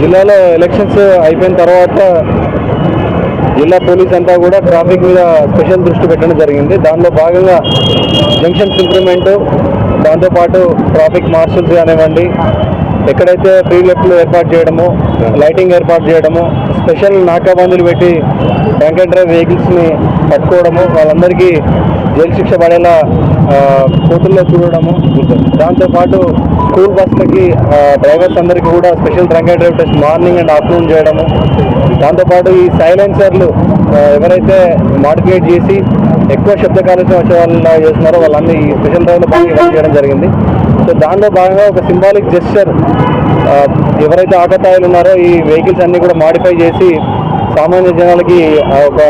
జిల్లాలో ఎలక్షన్స్ అయిపోయిన తర్వాత జిల్లా పోలీస్ అంతా కూడా ట్రాఫిక్ మీద స్పెషల్ దృష్టి పెట్టడం జరిగింది. దానిలో భాగంగా జంక్షన్స్ ఇంప్రూవ్మెంట్ దాంతోపాటు ట్రాఫిక్ మార్షల్స్ కానివ్వండి ఎక్కడైతే ఫ్రీ లెఫ్ట్లు ఏర్పాటు చేయడము లైటింగ్ ఏర్పాటు చేయడము స్పెషల్ నాకాబందులు పెట్టి ట్యాంకర్ డ్రైవ్ వెహికల్స్ని పట్టుకోవడము వాళ్ళందరికీ జైలు శిక్ష పడేలా కోర్టుల్లో చూడడము. దాంతోపాటు స్కూల్ బస్సులకి డ్రైవర్స్ అందరికీ కూడా special drunk and drive test morning and afternoon చేయడము. దాంతోపాటు ఈ సైలెన్సర్లు ఎవరైతే మాడిఫికేట్ చేసి ఎక్కువ శబ్ద కాలుష్యం వచ్చే వాళ్ళు చేస్తున్నారో వాళ్ళన్నీ ఈ స్పెషల్ డ్రైవ్లో భాగంగా చేయడం జరిగింది. సో దానిలో భాగంగా ఒక సింబాలిక్ జెస్చర్ ఎవరైతే ఆకతాయిలు ఉన్నారో ఈ వెహికల్స్ అన్నీ కూడా మాడిఫై చేసి సామాన్య జనాలకి ఆ, ఒక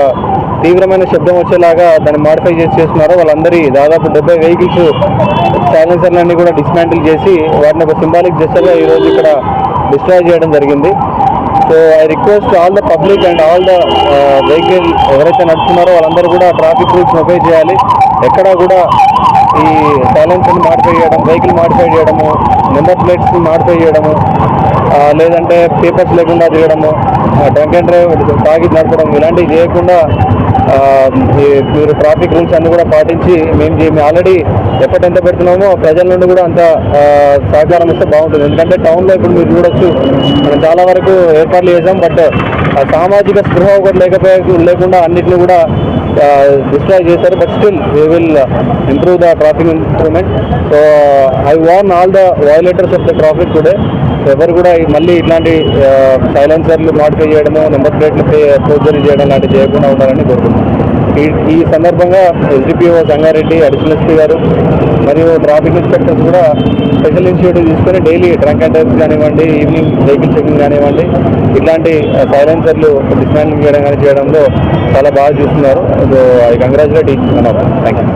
తీవ్రమైన శబ్దం వచ్చేలాగా దాన్ని మాడిఫై చేసి చేస్తున్నారో. వాళ్ళందరి దాదాపు డెబ్బై వెహికల్స్ సైలెన్సర్లన్నీ కూడా డిస్మాంటిల్ చేసి వాటిని ఒక సింబాలిక్ జెస్చర్గా ఈరోజు ఇక్కడ డిస్ట్రాయ్ చేయడం జరిగింది. So I request all the public and all the vehicle ఎవరైతే నడుస్తున్నారో వాళ్ళందరూ కూడా ట్రాఫిక్ రూల్స్ ఒబే చేయాలి. ఎక్కడా కూడా ఈ సైలెన్సర్ని మాడిఫై చేయడం వెహికల్ మాడిఫై చేయడము నెంబర్ ప్లేట్స్ని మాడిఫై చేయడము లేదంటే పేపర్స్ లేకుండా చేయడము డ్రంక్ అండ్ డ్రైవ్ తాగి నడపడం ఇలాంటివి చేయకుండా మీరు ట్రాఫిక్ రూల్స్ అన్ని కూడా పాటించి మేము మేము ఆల్రెడీ ఎఫర్ట్ ఎంత పెడుతున్నామో ప్రజల నుండి కూడా అంత సహకారం ఇస్తే బాగుంటుంది. ఎందుకంటే టౌన్లో ఇప్పుడు మీరు చూడొచ్చు మనం చాలా వరకు ఏర్పాట్లు చేసాం బట్ సామాజిక స్పృహ ఒకటి లేకపోయే లేకుండా అన్నింటినీ కూడా డిస్ట్రాయ్ చేశారు. But still we will improve the traffic improvement. So I warn all the violators of the traffic today. ఎవరు కూడా మళ్ళీ ఇట్లాంటి సైలెన్సర్లు మాడిఫై చేయడము నెంబర్ ప్లేట్లు ఫోర్జరీ చేయడం లాంటివి చేయకుండా ఉండాలని కోరుకుంటున్నాను ఈ ఈ సందర్భంగా ఎస్డిపిఓ సంగారెడ్డి అడిషనల్ ఎస్పీ గారు మరియు ట్రాఫిక్ ఇన్స్పెక్టర్స్ కూడా స్పెషల్ ఇనిషియేటివ్ తీసుకొని డైలీ ట్రంక్ అండ్ డ్రైవ్స్ కానివ్వండి ఈవినింగ్ వెహికల్ చెకింగ్ కానివ్వండి ఇట్లాంటి సైలెన్సర్లు డిస్మాండింగ్ చేయడం కానీ చేయడంలో చాలా బాగా చూస్తున్నారు. ఐ కంగ్రాచులేట్ ఈ థ్యాంక్ యూ